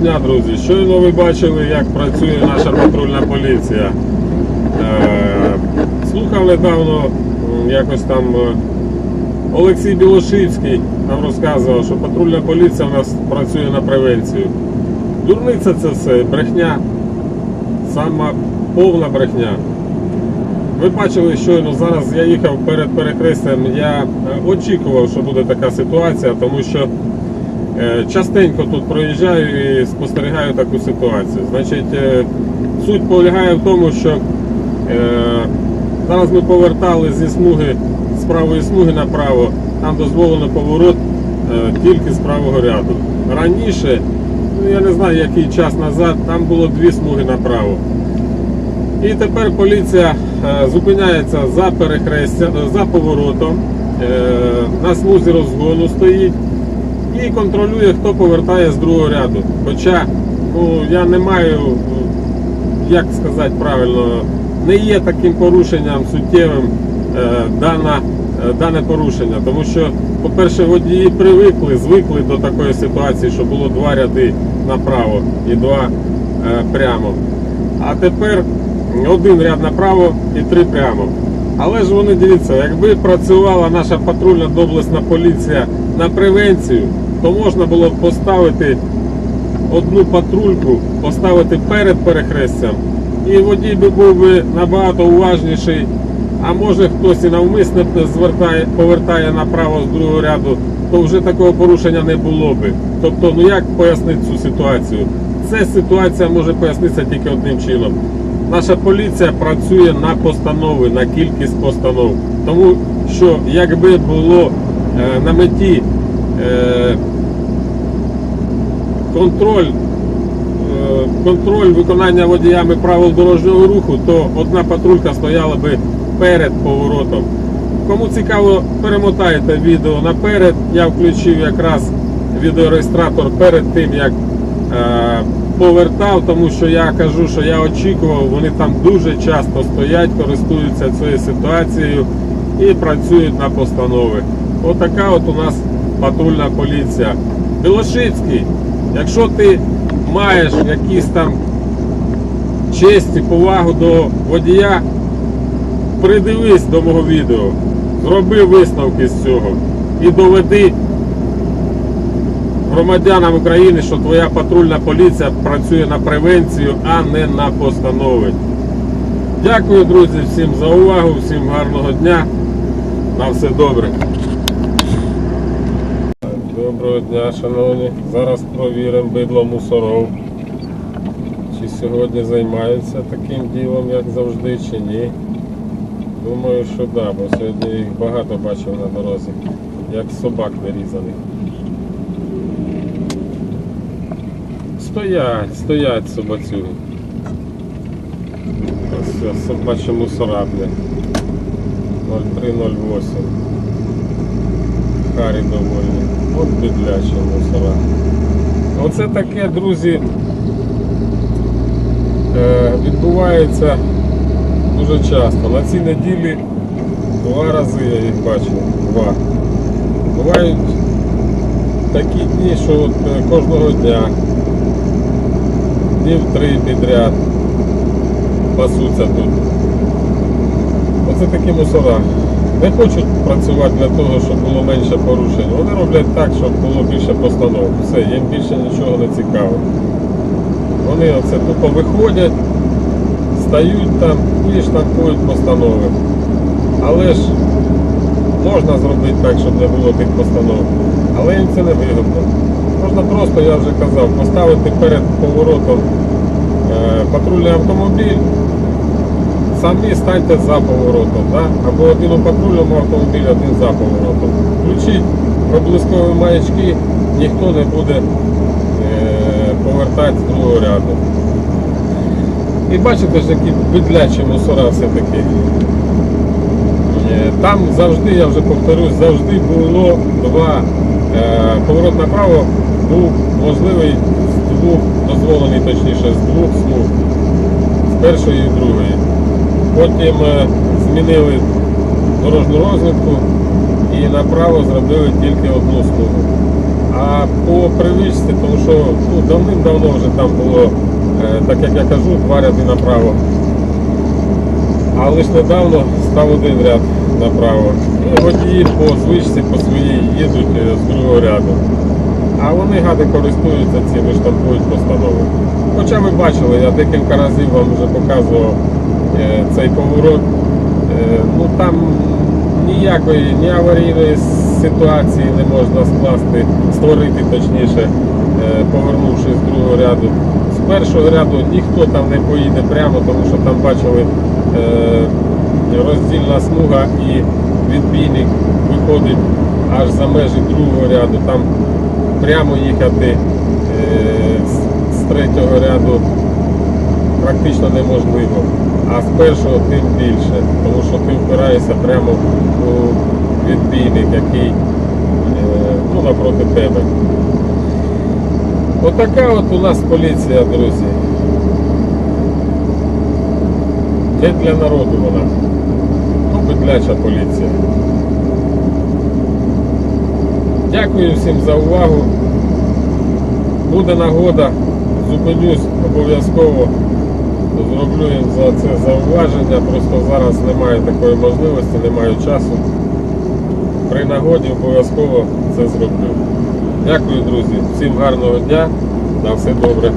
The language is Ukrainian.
дня, друзі. Щойно ви бачили, як працює наша патрульна поліція. Е, Слухав недавно якось там е, Олексій Білошицький нам розказував, що патрульна поліція у нас працює на превенцію. Дурниця це все, брехня. Сама повна брехня. Ви бачили щойно зараз я їхав перед перехрестям, я е, очікував, що буде така ситуація, тому що частенько тут проїжджаю і спостерігаю таку ситуацію. Значить, е, суть полягає в тому, що е, зараз ми повертали зі смуги з правої смуги направо, там дозволено поворот е, тільки з правого ряду. Раніше, ну я не знаю який час назад, там було дві смуги направо. І тепер поліція е, зупиняється за перехрестя, за поворотом, е, на смузі розгону стоїть і контролює, хто повертає з другого ряду. Хоча ну, я не маю, ну, як сказати правильно, не є таким порушенням суттєвим е, дана, е, дане порушення. Тому що, по-перше, водії привикли, звикли до такої ситуації, що було два ряди направо і два е, прямо. А тепер один ряд направо і три прямо. Але ж вони дивіться, якби працювала наша патрульна доблесна поліція на превенцію, то можна було б поставити одну патрульку, поставити перед перехрестям, і водій би був би набагато уважніший. А може хтось і навмисно звертає, повертає направо з другого ряду, то вже такого порушення не було би. Тобто, ну як пояснити цю ситуацію? Ця ситуація може пояснитися тільки одним чином. Наша поліція працює на постанови, на кількість постанов. Тому що якби було на меті е, контроль, е, контроль виконання водіями правил дорожнього руху, то одна патрулька стояла би перед поворотом. Кому цікаво, перемотайте відео наперед. Я включив якраз відеореєстратор перед тим, як е, повертав, тому що я кажу, що я очікував, вони там дуже часто стоять, користуються цією ситуацією і працюють на постанови. Отака от у нас патрульна поліція. Білошицький, якщо ти маєш якісь там честь і повагу до водія, придивись до мого відео, зроби висновки з цього і доведи громадянам України, що твоя патрульна поліція працює на превенцію, а не на постанови. Дякую, друзі, всім за увагу, всім гарного дня. На все добре. Доброго дня, шановні. Зараз провіримо бидло мусоров. Чи сьогодні займаються таким ділом, як завжди, чи ні. Думаю, що так, да, бо сьогодні їх багато бачив на дорозі, як собак нерізаних. Стоять, стоять собацюги. Ось собачі мусора, бля. 0308. Харі довольні. От бідлячі мусора. Оце таке, друзі, е, відбувається дуже часто. На цій неділі два рази я їх бачив. Два. Бувають такі дні, що от е, кожного дня днів три підряд пасуться тут. Оце такі мусора. Не хочуть працювати для того, щоб було менше порушень. Вони роблять так, щоб було більше постанов. Все, їм більше нічого не цікаво. Вони оце тупо виходять, стають там і штампують постанови. Але ж можна зробити так, щоб не було тих постанов. Але їм це не вигідно. Можна просто, я вже казав, поставити перед поворотом е, патрульний автомобіль, самі станьте за поворотом, да? або один у патрульному автомобілі, один за поворотом. Включіть проблискові маячки, ніхто не буде е, повертати з другого ряду. І бачите ж, які бидлячі мусора все-таки. Е, Там завжди, я вже повторюсь, завжди було два. Е, Поворот направо був можливий з двох, дозволений точніше, з двох смуг, з першої і другої. Потім е, змінили дорожню розвитку і направо зробили тільки одну смугу. А по привичці, тому що ну, давним-давно вже там було, е, так як я кажу, два ряди направо. А лише недавно став один ряд направо. І водії по звичці, по своїй їдуть е, з другого ряду. А вони гади користуються цими, штампують постанови. Хоча ви бачили, я декілька разів вам вже показував цей поворот. Е, ну там ніякої ні аварійної ситуації не можна скласти, створити точніше, е, повернувши з другого ряду. З першого ряду ніхто там не поїде прямо, тому що там бачили е, роздільна смуга і відбійник виходить аж за межі другого ряду. Там прямо їхати е, з третього ряду практично неможливо. А з першого тим більше, тому що ти впираєшся прямо у відбійник, який е, ну, напроти тебе. Отака от у нас поліція, друзі. Не для народу вона. Ну, бедляча поліція. Дякую всім за увагу. Буде нагода, зупинюсь обов'язково. Зроблю їм за це зауваження. Просто зараз немає такої можливості, немає часу. При нагоді обов'язково це зроблю. Дякую, друзі. Всім гарного дня. На все добре.